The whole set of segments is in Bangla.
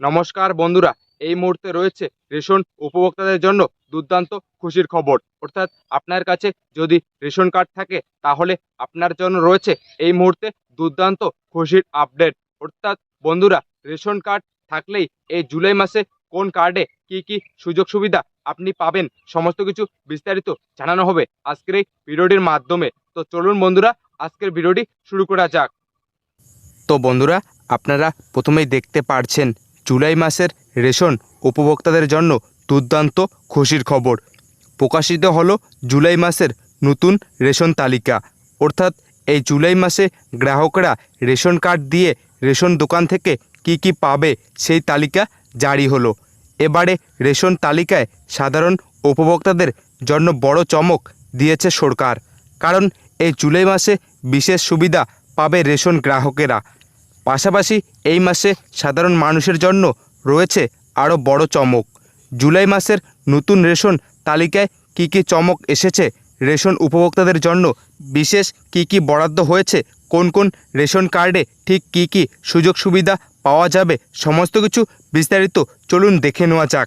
নমস্কার বন্ধুরা, এই মুহূর্তে রয়েছে রেশন উপভোক্তাদের জন্য দুর্দান্ত খুশির খবর। অর্থাৎ আপনার কাছে যদি রেশন কার্ড থাকে, তাহলে আপনার জন্য রয়েছে এই মুহূর্তে দুর্দান্ত খুশির আপডেট। অর্থাৎ বন্ধুরা, রেশন কার্ড থাকলেই এই জুলাই মাসে কোন কার্ডে কি কি সুযোগ সুবিধা আপনি পাবেন, সমস্ত কিছু বিস্তারিত জানানো হবে আজকের এই ভিডিওটির মাধ্যমে। তো চলুন বন্ধুরা, আজকের ভিডিওটি শুরু করা যাক। তো বন্ধুরা, আপনারা প্রথমেই দেখতে পারছেন জুলাই মাসের রেশন উপভোক্তাদের জন্য দুর্দান্ত খুশির খবর। প্রকাশিত হলো জুলাই মাসের নতুন রেশন তালিকা। অর্থাৎ এই জুলাই মাসে গ্রাহকরা রেশন কার্ড দিয়ে রেশন দোকান থেকে কি কি পাবে সেই তালিকা জারি হলো। এবারে রেশন তালিকায় সাধারণ উপভোক্তাদের জন্য বড় চমক দিয়েছে সরকার। কারণ এই জুলাই মাসে বিশেষ সুবিধা পাবে রেশন গ্রাহকেরা। পাশাপাশি এই মাসে সাধারণ মানুষের জন্য রয়েছে আরও বড় চমক। জুলাই মাসের নতুন রেশন তালিকায় কি কি চমক এসেছে? রেশন উপভোক্তাদের জন্য বিশেষ কি কি বরাদ্দ হয়েছে? কোন কোন রেশন কার্ডে ঠিক কি কি সুযোগ সুবিধা পাওয়া যাবে? সমস্ত কিছু বিস্তারিত চলুন দেখে নেওয়া যাক।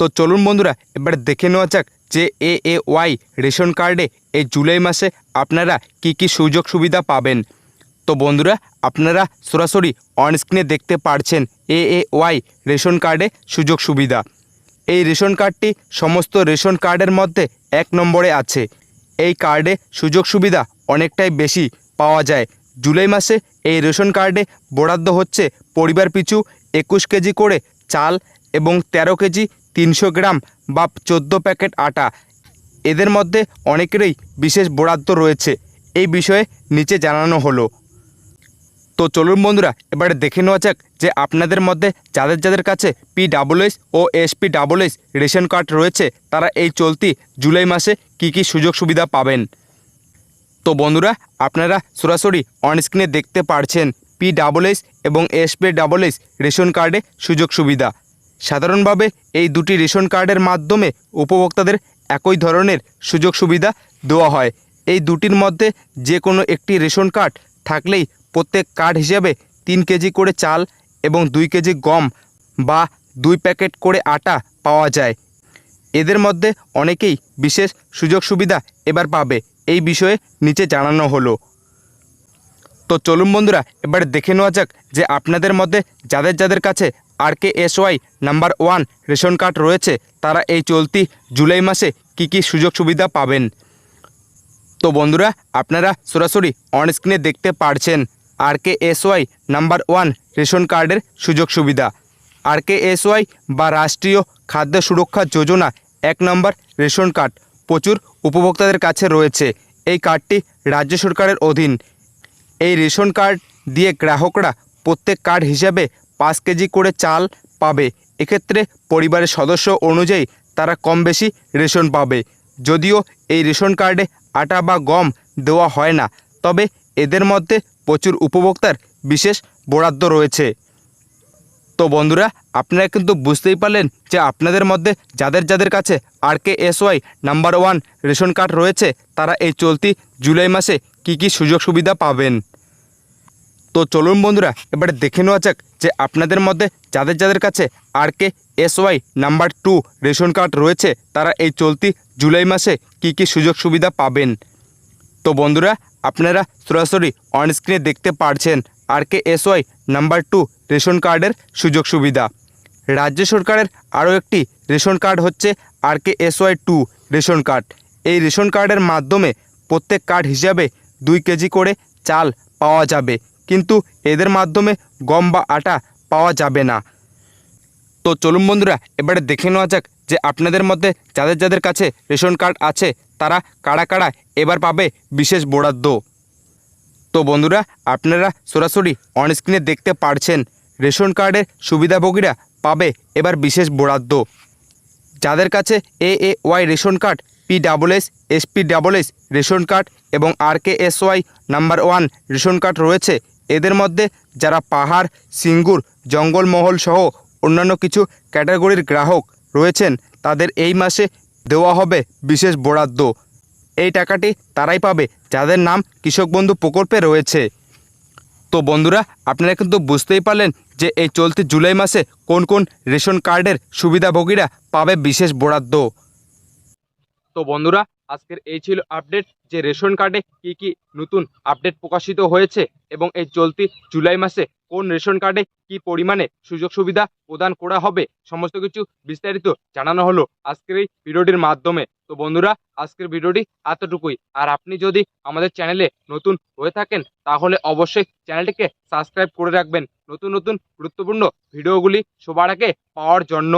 তো চলুন বন্ধুরা, এবার দেখে নেওয়া যাক যে এ এ ওয়াই রেশন কার্ডে এই জুলাই মাসে আপনারা কি কি সুযোগ সুবিধা পাবেন। তো বন্ধুরা, আপনারা সরাসরি অনস্ক্রিনে দেখতে পারছেন এ এ ওয়াই রেশন কার্ডে সুযোগ সুবিধা। এই রেশন কার্ডটি সমস্ত রেশন কার্ডের মধ্যে এক নম্বরে আছে। এই কার্ডে সুযোগ সুবিধা অনেকটাই বেশি পাওয়া যায়। জুলাই মাসে এই রেশন কার্ডে বরাদ্দ হচ্ছে পরিবার পিছু একুশ কেজি করে চাল এবং ১৩ কেজি তিনশো গ্রাম বা চোদ্দ প্যাকেট আটা। এদের মধ্যে অনেকেরই বিশেষ বরাদ্দ রয়েছে। এই বিষয়ে নিচে জানানো হলো। তো চলুন বন্ধুরা, এবারে দেখে নেওয়া যাক যে আপনাদের মধ্যে যাদের যাদের কাছে পি ডাবল এস ও SP double S ration card রয়েছে, তারা এই চলতি জুলাই মাসে কি কি সুযোগ সুবিধা পাবেন? তো বন্ধুরা, আপনারা সরাসরি অনস্ক্রিনে দেখতে পারছেন পি ডাবল এস এবং এসপি ডাবল এস রেশন কার্ডে সুযোগ সুবিধা। সাধারণভাবে এই দুটি রেশন কার্ডের মাধ্যমে উপভোক্তাদের একই ধরনের সুযোগ সুবিধা দেওয়া হয়। এই দুটির মধ্যে যে কোনো একটি রেশন কার্ড থাকলেই প্রত্যেক কার্ড হিসেবে তিন কেজি করে চাল এবং দুই কেজি গম বা দুই প্যাকেট করে আটা পাওয়া যায়। এদের মধ্যে অনেকেই বিশেষ সুযোগ সুবিধা এবার পাবে, এই বিষয়ে নিচে জানানো হলো। তো চলুন বন্ধুরা, এবার দেখে নেওয়া যাক যে আপনাদের মধ্যে যাদের যাদের কাছে R K S Y number one ration card রয়েছে, তারা এই চলতি জুলাই মাসে কি কি সুযোগ সুবিধা পাবেন। তো বন্ধুরা, আপনারা সরাসরি অনস্ক্রিনে দেখতে পারছেন। R K S Y number one ration কার্ডের সুযোগ সুবিধা। আর কে এস ওয়াই বা রাষ্ট্রীয় খাদ্য সুরক্ষা যোজনা এক নম্বর রেশন কার্ড প্রচুর উপভোক্তাদের কাছে রয়েছে। এই কার্ডটি রাজ্য সরকারের অধীন। এই রেশন কার্ড দিয়ে গ্রাহকরা প্রত্যেক কার্ড হিসাবে পাঁচ কেজি করে চাল পাবে। এক্ষেত্রে পরিবারের সদস্য অনুযায়ী তারা কম বেশি রেশন পাবে। যদিও এই রেশন কার্ডে আটা বা গম দেওয়া হয় না, তবে এদের মধ্যে প্রচুর উপভোক্তার বিশেষ বরাদ্দ রয়েছে। তো বন্ধুরা, আপনারা কিন্তু বুঝতেই পারলেন যে আপনাদের মধ্যে যাদের যাদের কাছে R K S Y number one ration card রয়েছে, তারা এই চলতি জুলাই মাসে কি কি সুযোগ সুবিধা পাবেন। তো চলুন বন্ধুরা, এবারে দেখে নেওয়া যাক যে আপনাদের মধ্যে যাদের যাদের কাছে R K S Y number two ration card রয়েছে, তারা এই চলতি জুলাই মাসে কি কি সুযোগ সুবিধা পাবেন। তো বন্ধুরা আপনারা সরাসরি অনস্ক্রিনে দেখতে পারছেন R K S Y number two ration কার্ডের সুযোগ সুবিধা। রাজ্য সরকারের আরও একটি রেশন কার্ড হচ্ছে R K S Y two ration card. এই রেশন কার্ডের মাধ্যমে প্রত্যেক কার্ড হিসাবে দুই কেজি করে চাল পাওয়া যাবে। কিন্তু এদের মাধ্যমে গম বা আটা পাওয়া যাবে না। তো চলুন বন্ধুরা, এবারে দেখে নেওয়া যাক যে আপনাদের মধ্যে যাদের যাদের কাছে রেশন কার্ড আছে তারা কারা কারা এবার পাবে বিশেষ বরাদ্দ। তো বন্ধুরা, আপনারা সরাসরি অনস্ক্রিনে দেখতে পারছেন, রেশন কার্ডের সুবিধাভোগীরা পাবে এবার বিশেষ বরাদ্দ। যাদের কাছে A A Y ration card P double S SP double S ration card এবং R K S Y number one ration card রয়েছে, এদের মধ্যে যারা পাহাড়, সিঙ্গুর, জঙ্গলমহল সহ অন্যান্য কিছু ক্যাটাগরির গ্রাহক রয়েছেন, তাদের এই মাসে দেওয়া হবে বিশেষ বরাদ্দ। এই টাকাটি তারাই পাবে, যাদের নাম কৃষক বন্ধু প্রকল্পে রয়েছে। তো বন্ধুরা, আপনারা কিন্তু বুঝতেই পারলেন যে এই চলতি জুলাই মাসে কোন কোন রেশন কার্ডের সুবিধাভোগীরা পাবে বিশেষ বরাদ্দ। তো বন্ধুরা, আজকের এই ছিল আপডেট যে রেশন কার্ডে কি কি নতুন আপডেট প্রকাশিত হয়েছে এবং এই চলতি জুলাই মাসে কোন রেশন কার্ডে কি পরিমাণে সুযোগ সুবিধা প্রদান করা হবে, সমস্ত কিছু বিস্তারিত জানানো হলো আজকের এই ভিডিওটির মাধ্যমে। তো বন্ধুরা, আজকের ভিডিওটি এতটুকুই। আর আপনি যদি আমাদের চ্যানেলে নতুন হয়ে থাকেন, তাহলে অবশ্যই চ্যানেলটিকে সাবস্ক্রাইব করে রাখবেন। নতুন নতুন গুরুত্বপূর্ণ ভিডিওগুলি সবার আগে পাওয়ার জন্য।